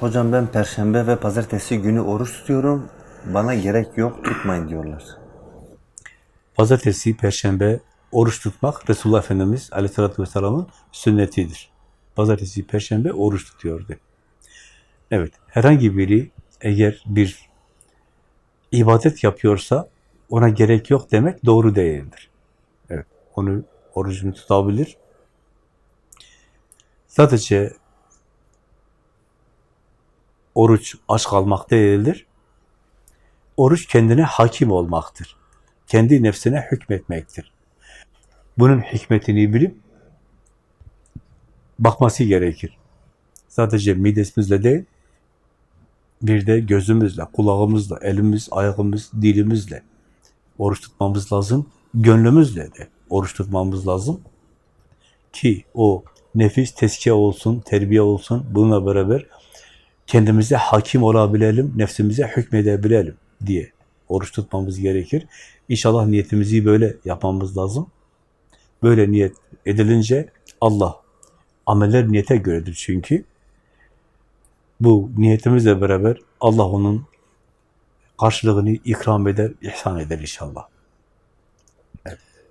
Hocam ben perşembe ve pazartesi günü oruç tutuyorum. Bana gerek yok tutmayın diyorlar. Pazartesi, Perşembe oruç tutmak Resulullah Efendimiz Aleyhisselatü Vesselam'ın sünnetidir. Pazartesi, Perşembe oruç tutuyordu. Evet, herhangi biri eğer bir ibadet yapıyorsa ona gerek yok demek doğru değildir. Evet, onu orucunu tutabilir. Sadece oruç aç kalmak değildir. Oruç kendine hakim olmaktır kendi nefsine hükmetmektir. Bunun hikmetini bilip bakması gerekir. Sadece midesimizle değil, bir de gözümüzle, kulağımızla, elimiz, ayağımız, dilimizle oruç tutmamız lazım. Gönlümüzle de oruç tutmamız lazım. Ki o nefis teskiye olsun, terbiye olsun. Bununla beraber kendimize hakim olabilelim, nefsimize hükmedebilelim diye oruç tutmamız gerekir. İnşallah niyetimizi böyle yapmamız lazım. Böyle niyet edilince Allah, ameller niyete göredir çünkü. Bu niyetimizle beraber Allah onun karşılığını ikram eder, ihsan eder inşallah.